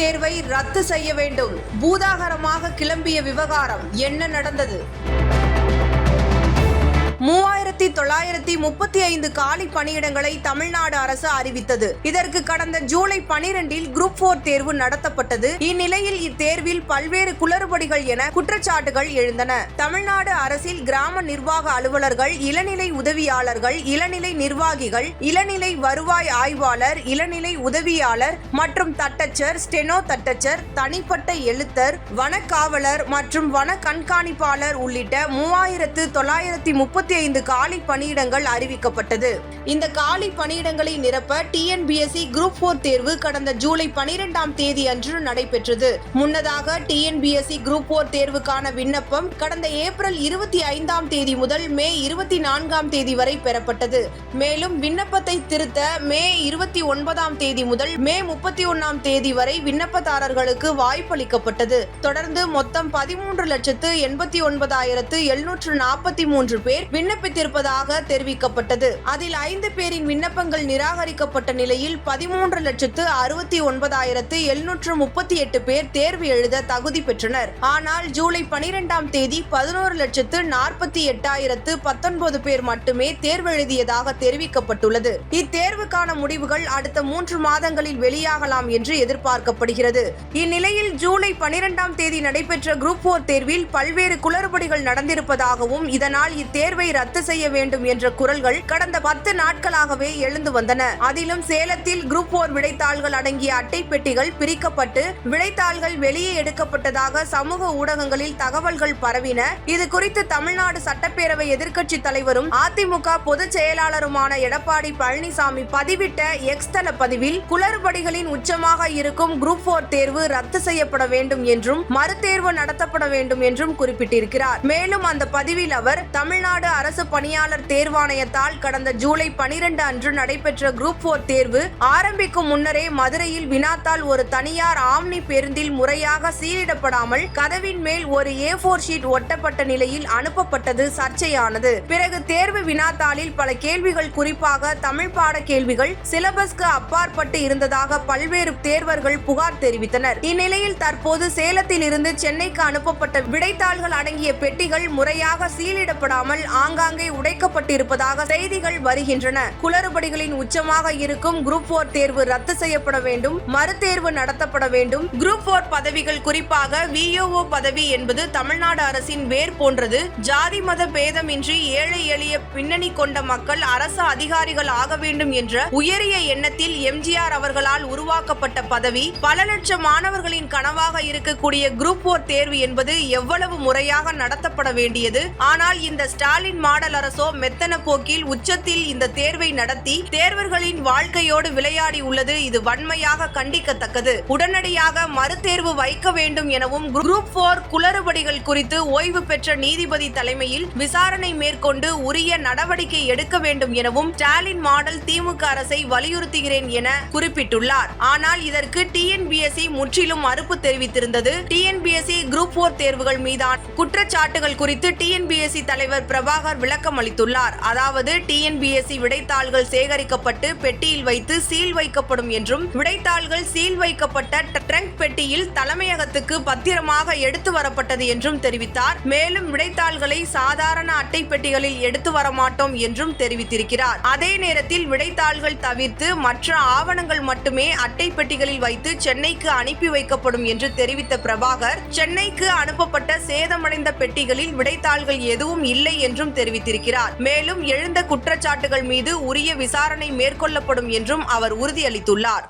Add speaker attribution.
Speaker 1: தேர்வை ரத்து செய்ய வேண்டும். பூதாகரமாக கிளம்பிய விவகாரம் என்ன நடந்தது? தொள்ளாயிரத்தி முப்பத்தி ஐந்து காலி பணியிடங்களை தமிழ்நாடு அரசு அறிவித்தது. இதற்கு கடந்த ஜூலை பனிரெண்டில் குரூப் போர் தேர்வு நடத்தப்பட்டது. இந்நிலையில் இத்தேர்வில் பல்வேறு குளறுபடிகள் என குற்றச்சாட்டுகள் எழுந்தன. தமிழ்நாடு அரசில் கிராம நிர்வாக அலுவலர்கள் இளநிலை உதவியாளர்கள் இளநிலை நிர்வாகிகள் இளநிலை வருவாய் ஆய்வாளர் இளநிலை உதவியாளர் மற்றும் தட்டச்சர் ஸ்டெனோ தட்டச்சர் தனிப்பட்ட எழுத்தர் வனக்காவலர் மற்றும் வன கண்காணிப்பாளர் உள்ளிட்ட மூவாயிரத்து தொள்ளாயிரத்தி முப்பத்தி ஐந்து காலி பணியிடங்கள் அறிவிக்கப்பட்டது. இந்த காலி பணியிடங்களை நிரப்ப டிஎன்பிஎஸ்சி குரூப் போர் தேர்வு கடந்த ஜூலை பனிரெண்டாம் தேதி அன்று நடைபெற்றது. முன்னதாக டிஎன்பிஎஸ்சி குரூப் போர் தேர்வுக்கான விண்ணப்பம் கடந்த ஏப்ரல் இருபத்தி ஐந்தாம் தேதி முதல் மே இருபத்தி நான்காம் தேதி வரை பெறப்பட்டது. மேலும் விண்ணப்பத்தை திருத்த மே இருபத்தி ஒன்பதாம் தேதி முதல் மே முப்பத்தி ஒன்னாம் தேதி வரை விண்ணப்பதாரர்களுக்கு வாய்ப்பளிக்கப்பட்டது தொடர்ந்து மொத்தம் பதிமூன்று லட்சத்து எண்பத்தி ஒன்பதாயிரத்து எழுநூற்று நாற்பத்தி மூன்று பேர் விண்ணப்பித்திருப்பதாக தெரிவிக்கப்பட்டது. அதில் ஐந்து பேரின் விண்ணப்பங்கள் நிராகரிக்கப்பட்ட நிலையில் பதிமூன்று லட்சத்து அறுபத்தி ஒன்பதாயிரத்து எழுநூற்று முப்பத்தி எட்டு பேர் தேர்வு எழுத தகுதி பெற்றனர். ஆனால் ஜூலை பனிரெண்டாம் தேதி பதினோரு லட்சத்து நாற்பத்தி எட்டாயிரத்து பத்தொன்பது பேர் மட்டுமே தேர்வு எழுதியதாக தெரிவிக்கப்பட்டுள்ளது. இத்தேர்வுக்கான முடிவுகள் அடுத்த மூன்று மாதங்களில் வெளியாகலாம் என்று எதிர்பார்க்கப்படுகிறது. இந்நிலையில் ஜூலை பனிரெண்டாம் தேதி நடைபெற்ற குரூப் போர் தேர்வில் பல்வேறு குளறுபடிகள் நடந்திருப்பதாகவும் இதனால் இத்தேர்வை ரத்து செய்ய வேண்டும் என்ற குரல்கள் கடந்த பத்து நாட்களாகவே எழுந்து வந்தன. அதிலும் சேலத்தில் குரூப் போர் விடைத்தாள்கள் அடங்கிய அட்டை பெட்டிகள் பிரிக்கப்பட்டு விடைத்தாள்கள் வெளியே எடுக்கப்பட்டதாக சமூக ஊடகங்களில் தகவல்கள் பரவின. இது குறித்து தமிழ்நாடு சட்டப்பேரவை எதிர்க்கட்சி தலைவரும் அதிமுக பொதுச் செயலாளருமான எடப்பாடி பழனிசாமி பதிவிட்ட எக்ஸ் தள பதிவில் குளறுபடிகளின் உச்சமாக இருக்கும் குரூப் போர் தேர்வு ரத்து செய்யப்பட வேண்டும் என்றும் மறுதேர்வு நடத்தப்பட வேண்டும் என்றும் குறிப்பிட்டிருக்கிறார். மேலும் அந்த பதிவில் அவர் தமிழ்நாடு அரசு பணியாளர் தேர்வாணையத்தால் கடந்த ஜூலை பனிரெண்டு அன்று நடைபெற்ற குரூப் போர் தேர்வு ஆரம்பிக்கும் முன்னரே மதுரையில் வினாத்தால் ஒரு தனியார் ஆம்னி பேருந்தில் முறையாக சீலிடப்படாமல் கதவின் மேல் ஒரு ஏ போர் ஷீட் ஒட்டப்பட்ட நிலையில் அனுப்பப்பட்டது சர்ச்சையானது. பிறகு தேர்வு வினாத்தாளில் பல கேள்விகள் குறிப்பாக தமிழ் பாட கேள்விகள் சிலபஸ்க்கு அப்பாற்பட்டு இருந்ததாக பல்வேறு தேர்வர்கள் புகார் தெரிவித்தனர். இந்நிலையில் தற்போது சேலத்தில் இருந்து சென்னைக்கு அனுப்பப்பட்ட விடைத்தாள்கள் அடங்கிய பெட்டிகள் முறையாக சீலிடப்படாமல் ஆங்காங்கே உடைக்க உடைக்கப்பட்டிருப்பதாக செய்திகள் வருகின்றன. குளறுபடிகளின் உச்சமாக இருக்கும் குரூப் போர் தேர்வு ரத்து செய்யப்பட வேண்டும். மறுதேர்வு நடத்தப்பட வேண்டும். குரூப் போர் பதவிகள் குறிப்பாக விஓஓ பதவி என்பது தமிழ்நாடு அரசின் வேர் போன்றது. ஜாதி மத பேதமின்றி ஏழை எளிய பின்னணி கொண்ட மக்கள் அரசு அதிகாரிகள் ஆக வேண்டும் என்ற உயரிய எண்ணத்தில் எம்ஜிஆர் அவர்களால் உருவாக்கப்பட்ட பதவி. பல லட்சம் மாணவர்களின் கனவாக இருக்கக்கூடிய குரூப் போர் தேர்வு என்பது எவ்வளவு முறையாக நடத்தப்பட வேண்டியது. ஆனால் இந்த ஸ்டாலின் மாடல் அரசோ மெத்தன போக்கில் உச்சத்தில் இந்த தேர்வை நடத்தி தேர்வர்களின் வாழ்க்கையோடு விளையாடி உள்ளது இது வன்மையாக கண்டிக்கத்தக்கது. உடனடியாக மறுதேர்வு வைக்க வேண்டும் எனவும் குரூப் போர் குளறுபடிகள் குறித்து ஓய்வு பெற்ற நீதிபதி தலைமையில் விசாரணை மேற்கொண்டு உரிய நடவடிக்கை எடுக்க வேண்டும் எனவும் ஸ்டாலின் மாடல் திமுக அரசை வலியுறுத்துகிறேன் என குறிப்பிட்டுள்ளார். ஆனால் இதற்கு டிஎன்பிஎஸ்சி முற்றிலும் மறுப்பு தெரிவித்திருந்தது. டிஎன்பிஎஸ்சி குரூப் போர் தேர்வுகள் மீதான. குற்றச்சாட்டுகள் குறித்து டிஎன்பிஎஸ்சி தலைவர் பிரபாகர் விளக்கம் அளித்துள்ளார். அதாவது டிஎன்பிஎஸ்சி விடைத்தாள்கள் சேகரிக்கப்பட்டு பெட்டியில் வைத்து சீல் வைக்கப்படும் என்றும் விடைத்தாள்கள் சீல் வைக்கப்பட்ட ட்ரங்க் பெட்டியில் தலைமையகத்துக்கு பத்திரமாக எடுத்து வரப்பட்டது என்றும் தெரிவித்தார். மேலும் விடைத்தாள்களை சாதாரண அட்டை பெட்டிகளில் எடுத்து வரமாட்டோம் என்றும் தெரிவித்திருக்கிறார். அதே நேரத்தில் விடைத்தாள்கள் தவிர்த்து மற்ற ஆவணங்கள் மட்டுமே அட்டை பெட்டிகளில் வைத்து சென்னைக்கு அனுப்பி வைக்கப்படும் என்று தெரிவித்த பிரபாகர் சென்னைக்கு அனுப்பப்பட்ட சேதமடைந்த பெட்டிகளில் விடைத்தாள்கள் எதுவும் இல்லை என்றும் தெரிவித்திருக்கிறார். மேலும் எழுந்த குற்றச்சாட்டுகள் மீது உரிய விசாரணை மேற்கொள்ளப்படும் என்றும் அவர் உறுதியளித்துள்ளார்.